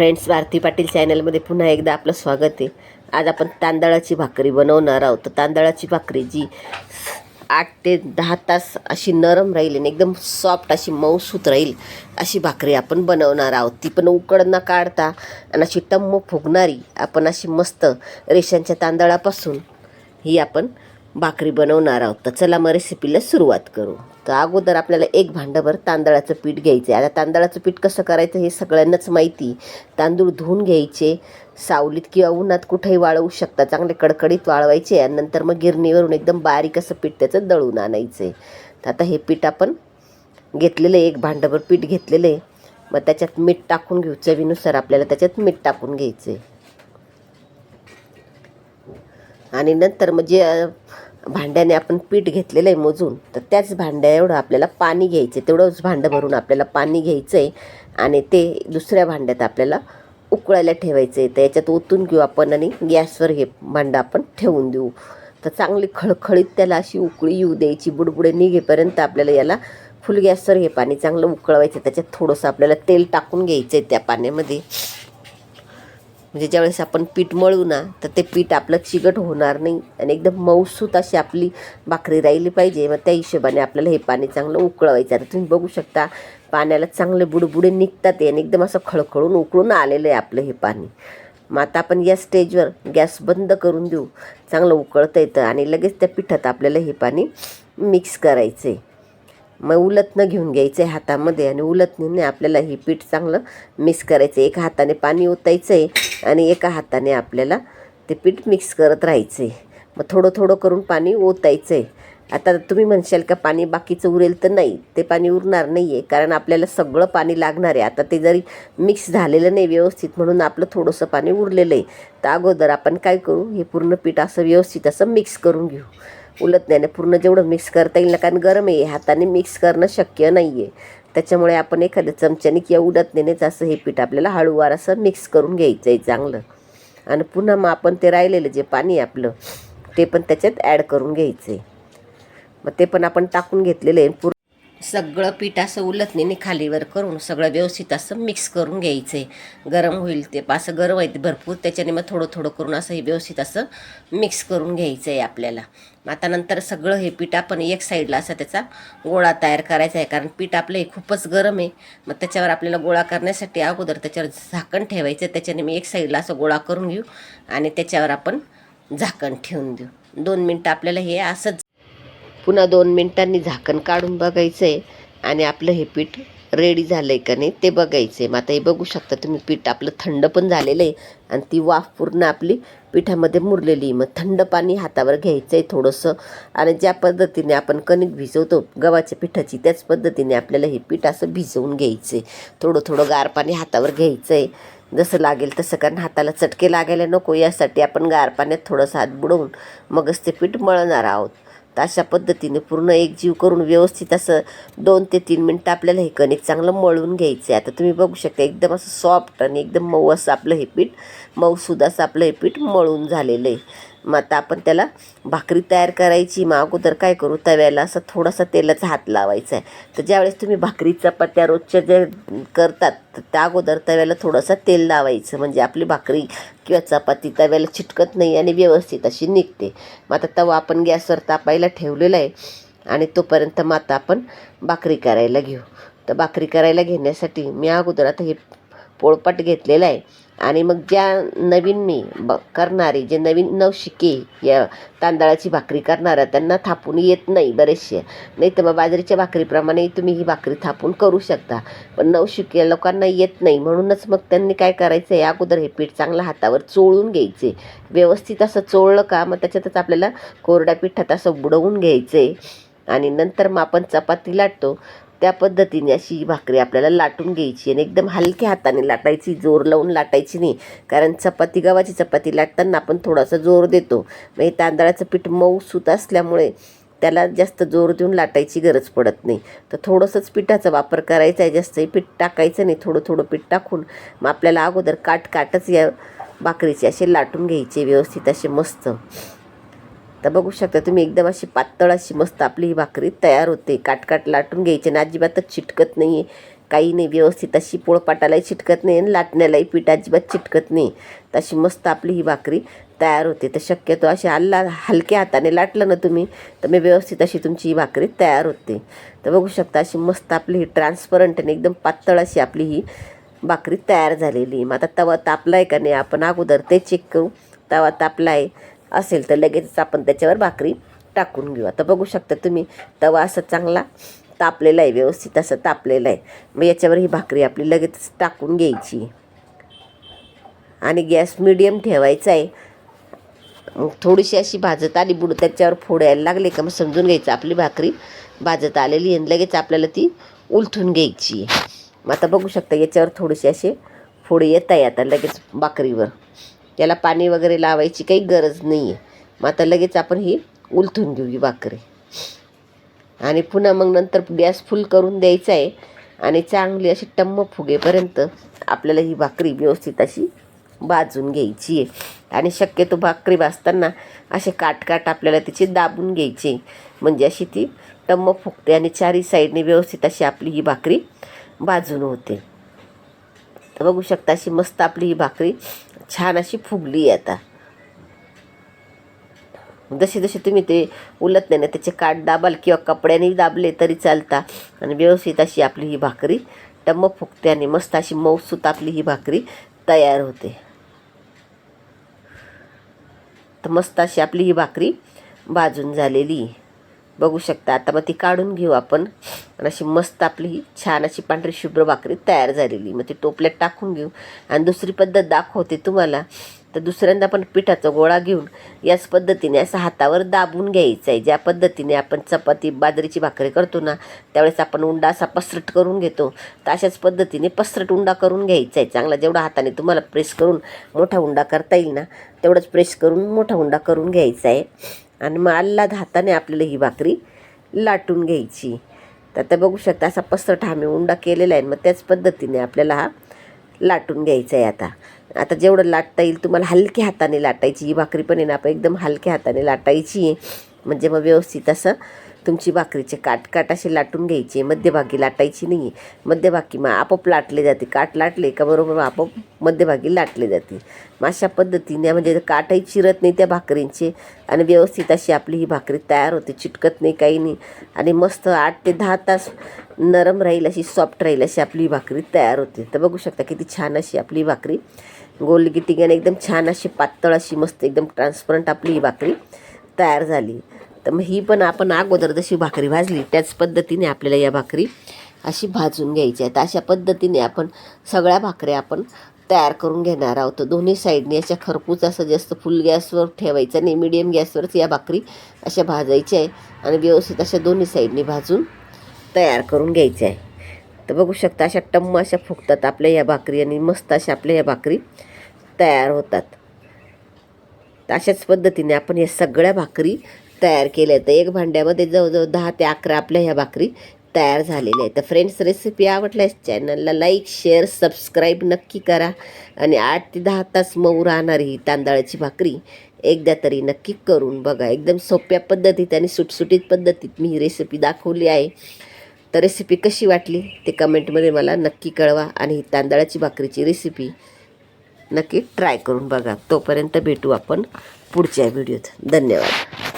Friends Bharti Patil चॅनलमध्ये पुन्हा एकदा आपलं स्वागत आहे. आज आपण तांदळाची भाकरी बनवणार आहोत. तर तांदळाची भाकरी जी आठ ते दहा तास अशी नरम राहील आणि एकदम सॉफ्ट अशी मऊसूत राहील अशी भाकरी आपण बनवणार आहोत. ती पण उकड न काढता आणि अशी टम्म फुगणारी आपण अशी मस्त रेशांच्या तांदळापासून ही आपण भाकरी बनवणार आहोत. तर चला मग रेसिपीला सुरुवात करू. तर अगोदर आपल्याला एक भांडंभर तांदळाचं पीठ घ्यायचं आहे आता तांदळाचं पीठ कसं करायचं हे सगळ्यांनाच माहिती. तांदूळ धुवून घ्यायचे. सावलीत किंवा उन्हात कुठेही वाळवू शकता. चांगले कडकडीत वाळवायचे आणि नंतर मग गिरणीवरून एकदम बारीक असं पीठ त्याचं दळून आणायचं. आहे तर आता हे पीठ आपण घेतलेलं आहे. एक भांडंभर पीठ घेतलेलं आहे. मग त्याच्यात मीठ टाकून घेऊ. चवीनुसार आपल्याला त्याच्यात मीठ टाकून घ्यायचं आहे आणि नंतर मग जे भांड्याने आपण पीठ घेतलेलं आहे मोजून तर त्याच भांड्या एवढं आपल्याला पाणी घ्यायचं तेवढंच भांडं भरून आपल्याला पाणी घ्यायचं आहे आणि ते दुसऱ्या भांड्यात आपल्याला उकळायला ठेवायचं आहे तर याच्यात ओतून घेऊ आपण आणि गॅसवर हे भांडं आपण ठेवून देऊ. तर चांगली खळखळीत त्याला अशी उकळी येऊ द्यायची बुडबुडे निघेपर्यंत आपल्याला याला फुल गॅसवर हे पाणी चांगलं उकळवायचं त्याच्यात थोडंसं आपल्याला तेल टाकून घ्यायचं आहे त्या पाण्यामध्ये. म्हणजे ज्यावेळेस आपण पीठ मळू ना तर ते पीठ आपलं चिकट होणार नाही. आणि एकदम मऊसूत अशी आपली भाकरी राहिली पाहिजे. मग त्या हिशोबाने आपल्याला हे पाणी चांगलं उकळवायचं. आता तुम्ही बघू शकता पाण्याला चांगले बुडबुडे निघतात आहे आणि एकदम असं खळखळून उकळून आलेलं आहे आपलं हे पाणी. मग आता आपण या स्टेजवर गॅस बंद करून देऊ. चांगलं उकळतं येतं. आणि लगेच त्या पिठात आपल्याला हे पाणी मिक्स करायचं आहे मग उलतनं घेऊन घ्यायचं आहे हातामध्ये आणि उलतणीने आपल्याला हे पीठ चांगलं मिक्स करायचं आहे एका हाताने पाणी ओतायचं आहे आणि एका हाताने आपल्याला ते पीठ मिक्स करत राहायचं आहे मग थोडं थोडं करून पाणी ओतायचं आहे आता तुम्ही म्हणशाल का पाणी बाकीचं उरेल तर नाही ते पाणी उरणार नाही आहे कारण आपल्याला सगळं पाणी लागणार आहे. आता ते जरी मिक्स झालेलं नाही व्यवस्थित म्हणून आपलं थोडंसं पाणी उरलेलं आहे. तर अगोदर आपण काय करू हे पूर्ण पीठ असं व्यवस्थित असं मिक्स करून घेऊ. उलटण्याने पूर्ण जेवढं मिक्स करता येईल ना कारण गरम आहे हाताने मिक्स करणं शक्य नाही आहे त्याच्यामुळे आपण एखाद्या चमच्याने किंवा उलटण्यानेच असं हे पीठ आपल्याला हळूवार असं मिक्स करून घ्यायचं आहे चांगलं. आणि पुन्हा मग आपण ते राहिलेलं जे पाणी आहे आपलं ते पण त्याच्यात ॲड करून घ्यायचं आहे मग ते पण आपण टाकून घेतलेलं आहे. पूर्ण सगळं पीठ असं उलटणीने खालीवर करून सगळं व्यवस्थित असं मिक्स करून घ्यायचं आहे गरम होईल ते असं गरम आहे ते भरपूर त्याच्याने मग थोडं थोडं करून असं हे व्यवस्थित असं मिक्स करून घ्यायचं आहे आपल्याला. मग आता नंतर सगळं हे पीठ आपण एक साईडला असा त्याचा गोळा तयार करायचा आहे कारण पीठ आपलं हे खूपच गरम आहे. मग त्याच्यावर आपल्याला गोळा करण्यासाठी अगोदर त्याच्यावर झाकण ठेवायचं त्याच्याने मी एक साईडला असं गोळा करून घेऊ आणि त्याच्यावर आपण झाकण ठेवून देऊ. दोन मिनटं आपल्याला हे असंच पुन्हा दोन मिनटांनी झाकण काढून बघायचं आहे आणि आपलं हे पीठ रेडी झालं आहे का नाही ते बघायचं आहे मग आता हे बघू शकता तुम्ही पीठ आपलं थंड पण झालेलं आहे. आणि ती वाफ पूर्ण आपली पिठामध्ये मुरलेली आहे. मग थंड पाणी हातावर घ्यायचं आहे थोडंसं. आणि ज्या पद्धतीने आपण कणिक भिजवतो गव्हाच्या पिठाची त्याच पद्धतीने आपल्याला हे पीठ असं भिजवून घ्यायचं आहे थोडं थोडं गार पाणी हातावर घ्यायचं आहे जसं लागेल तसं कारण हाताला चटके लागायला नको. यासाठी आपण गार पाण्यात थोडंसं हात बुडवून मगच ते पीठ मळणार आहोत. तर अशा पद्धतीने पूर्ण एक जीव करून व्यवस्थित असं दोन ते तीन मिनटं आपल्याला हे कणिक चांगलं मळून घ्यायचं आहे आता तुम्ही बघू शकता एकदम असं सॉफ्ट आणि एकदम मऊ असं आपलं हे पीठ मऊसुद्धा असं आपलं हे पीठ मळून झालेलं आहे. मग आता आपण त्याला भाकरी तयार करायची मग अगोदर काय करू? तव्याला असं थोडासा तेलाचा हात लावायचा आहे. तर ज्यावेळेस तुम्ही भाकरी चपात्या रोजच्या जे करतात तर त्या अगोदर तव्याला थोडंसं तेल लावायचं. म्हणजे आपली भाकरी किंवा चपाती तव्याला चिटकत नाही आणि व्यवस्थित अशी निघते. मग आता तवा आपण गॅसवर तापायला ठेवलेला आहे. आणि तोपर्यंत मग आता आपण भाकरी करायला घेऊ. तर भाकरी करायला घेण्यासाठी मी अगोदर आता हे पोळपाट घेतलेला आहे. आणि मग ज्या नवीन मी ब करणारे जे नवीन नवशिके या तांदळाची भाकरी करणाऱ्या त्यांना थापून येत नाही बरेचसे. नाही तर मग बाजरीच्या भाकरीप्रमाणे तुम्ही ही भाकरी थापून करू शकता. पण नवशिके लोकांना येत नाही. म्हणूनच मग त्यांनी काय करायचं आहे अगोदर हे पीठ चांगलं हातावर चोळून घ्यायचे. व्यवस्थित असं चोळलं का मग त्याच्यातच आपल्याला कोरड्या पिठात असं बुडवून घ्यायचं. आहे आणि नंतर मग आपण चपाती लाटतो. त्या पद्धतीने अशी भाकरी आपल्याला लाटून घ्यायची आणि एकदम हलक्या हाताने लाटायची जोर लावून लाटायची नाही. कारण चपाती गव्हाची चपाती लाटताना आपण थोडासा जोर देतो. मग तांदळाचं पीठ मऊ सूत असल्यामुळे त्याला जास्त जोर देऊन लाटायची गरज पडत नाही. तर थोडंसंच पिठाचा वापर करायचा आहे. जास्तही पीठ टाकायचं नाही. थोडं थोडं पीठ टाकून मग आपल्याला अगोदर काट काटच या भाकरीचे असे लाटून घ्यायचे व्यवस्थित असे मस्त. तर बघू शकता तुम्ही एकदम अशी पातळ अशी मस्त आपली ही भाकरी तयार होते. काटकाट लाटून घ्यायची आणि अजिबातच चिटकत नाही आहे काही नाही व्यवस्थित अशी पोळपाटालाही चिटकत नाही आणि लाटण्यालाही पीठ अजिबात चिटकत नाही. तशी मस्त आपली ही भाकरी तयार होते. तर शक्यतो अशी हल्ला हलक्या हाताने लाटलं ना तुम्ही तर मी व्यवस्थित अशी तुमची ही भाकरी तयार होते. तर बघू शकता अशी मस्त आपली ही ट्रान्सपरंट आणि एकदम पातळ अशी आपली ही भाकरी तयार झालेली मग आता तवा तापला आहे का नाही आपण अगोदर ते चेक करू. तवा तापला आहे असेल तर लगेचच आपण त्याच्यावर भाकरी टाकून घेऊ. आता बघू शकता तुम्ही तवा असा चांगला तापलेला आहे व्यवस्थित असं तापलेलं आहे. मग याच्यावर ही भाकरी आपली लगेचच टाकून घ्यायची. आणि गॅस मिडियम ठेवायचा आहे. मग थोडीशी अशी भाजत आली बुड त्याच्यावर फोड यायला लागले का मग समजून घ्यायचं. आपली भाकरी भाजत आलेली आहे लगेच आपल्याला ती उलथून घ्यायची आहे. मग आता बघू शकता याच्यावर थोडेसे असे फोड येत आहे आता लगेच भाकरीवर. त्याला पाणी वगैरे लावायची काही गरज नाही आहे मग आता लगेच आपण ही उलथून घेऊ ही भाकरी. आणि पुन्हा मग नंतर गॅस फुल करून द्यायचा आहे. आणि चांगली अशी टम्म फुगेपर्यंत आपल्याला ही भाकरी व्यवस्थित अशी भाजून घ्यायची आहे. आणि शक्यतो भाकरी भाजताना असे काटकाट आपल्याला तिचे दाबून घ्यायचे म्हणजे अशी ती टम्म फुगते आणि चारी साईडने व्यवस्थित अशी आपली ही भाकरी भाजून होते. बघू शकता अशी मस्त आपली ही भाकरी छान अशी फुगली आहे आता. जसे जसे तुम्ही ते उलत नाही ना त्याचे काठ दाबाल किंवा कपड्याने दाबले तरी चालता. आणि व्यवस्थित अशी आपली ही भाकरी टम्म फुगते आणि मस्त अशी मऊसूत आपली ही भाकरी तयार होते. तर मस्त अशी आपली ही भाकरी भाजून झालेली. बघू शकता. आता मग ती काढून घेऊ आपण. आणि अशी मस्त आपली ही छान अशी पांढरी शुभ्र भाकरी तयार झालेली. मग ती टोपल्यात टाकून घेऊ. आणि दुसरी पद्धत दाखवते तुम्हाला. तर दुसऱ्यांदा आपण पिठाचा गोळा घेऊन याच पद्धतीने असं हातावर दाबून घ्यायचं आहे. ज्या पद्धतीने आपण चपाती बाजरीची भाकरी करतो ना त्यावेळेस आपण उंडा असा पसरट करून घेतो. तर अशाच पद्धतीने पसरट उंडा करून घ्यायचा आहे. चांगला जेवढा हाताने तुम्हाला प्रेस करून मोठा उंडा करता येईल ना तेवढंच प्रेस करून मोठा उंडा करून घ्यायचा आहे. आणि मग आल्लाद हाताने आपल्याला ही भाकरी लाटून घ्यायची. तर आता बघू शकता असा पसरट हा मी उंडा केलेला आहे मग त्याच पद्धतीने आपल्याला हा लाटून घ्यायचा आहे आता. आता जेवढं लाटता येईल तुम्हाला हलक्या हाताने लाटायची. ही भाकरी पण आहे ना आपण एकदम हलक्या हाताने लाटायची आहे. म्हणजे मग व्यवस्थित असं तुमची भाकरीचे काट काट असे लाटून घ्यायचे. मध्यभागी लाटायची नाही आहे मध्यभागी मग आपोआप लाटले जाते. काट लाटले का बरोबर मग आपोआप मध्यभागी लाटले जाते. मग अशा पद्धतीने म्हणजे काटही चिरत नाही त्या भाकरींचे आणि व्यवस्थित अशी आपली ही भाकरी तयार होते. चिटकत नाही काही नाही. आणि मस्त आठ ते दहा तास नरम राहील अशी सॉफ्ट राहील अशी आपली ही भाकरी तयार होते. तर बघू शकता किती छान अशी आपली भाकरी. गोल गिटिंगाने एकदम छान अशी पातळ अशी मस्त एकदम ट्रान्सपरंट आपली ही भाकरी तयार झाली. तर मग ही पण आपण अगोदर जशी भाकरी भाजली त्याच पद्धतीने आपल्याला या भाकरी अशी भाजून घ्यायची आहे तर अशा पद्धतीने आपण सगळ्या भाकऱ्या आपण तयार करून घेणार आहोत. दोन्ही साईडने अशा खरपूस असं जास्त फुल गॅसवर ठेवायचं नाही मिडियम गॅसवरच या भाकरी अशा भाजायच्या आहे आणि व्यवस्थित अशा दोन्ही साईडने भाजून तयार करून घ्यायच्या आहे. तर बघू शकता अशा टम्म अशा फुगतात आपल्या या भाकरी आणि मस्त अशा आपल्या या भाकरी तयार होतात. तर अशाच पद्धतीने आपण या सगळ्या भाकरी तयार केल्या तर एक भांड्यामध्ये जवळजवळ दहा ते अकरा आपल्या ह्या भाकरी तयार झालेल्या आहेत. तर फ्रेंड्स रेसिपी आवडल्यास चॅनलला लाईक शेअर सबस्क्राईब नक्की करा. आणि आठ ते दहा तास मऊ राहणारी ही तांदळाची भाकरी एकदा तरी नक्की करून बघा. एकदम सोप्या पद्धतीत आणि सुटसुटीत पद्धतीत मी ही रेसिपी दाखवली आहे. तर रेसिपी कशी वाटली ते कमेंटमध्ये मला नक्की कळवा आणि ही तांदळाची भाकरीची रेसिपी नक्की ट्राय करून बघा. तोपर्यंत भेटू आपण पुढच्या व्हिडिओत धन्यवाद.